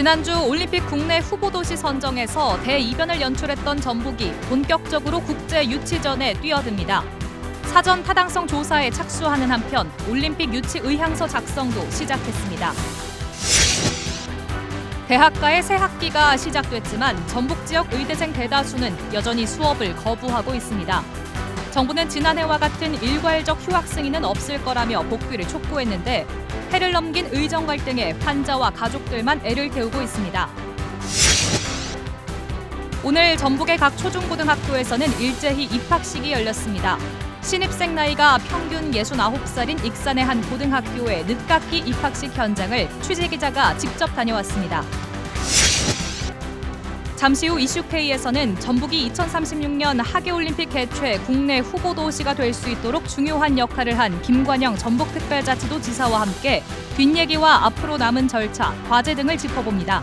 지난주 올림픽 국내 후보 도시 선정에서 대이변을 연출했던 전북이 본격적으로 국제 유치전에 뛰어듭니다. 사전 타당성 조사에 착수하는 한편 올림픽 유치 의향서 작성도 시작했습니다. 대학가의 새 학기가 시작됐지만 전북 지역 의대생 대다수는 여전히 수업을 거부하고 있습니다. 정부는 지난해와 같은 일괄적 휴학 승인은 없을 거라며 복귀를 촉구했는데 해를 넘긴 의정 갈등에 환자와 가족들만 애를 태우고 있습니다. 오늘 전북의 각 초중고등학교에서는 일제히 입학식이 열렸습니다. 신입생 나이가 평균 69살인 익산의 한 고등학교의 늦깎이 입학식 현장을 취재 기자가 직접 다녀왔습니다. 잠시 후 이슈K에서는 전북이 2036년 하계올림픽 개최 국내 후보 도시가 될 수 있도록 중요한 역할을 한 김관영 전북특별자치도 지사와 함께 뒷얘기와 앞으로 남은 절차, 과제 등을 짚어봅니다.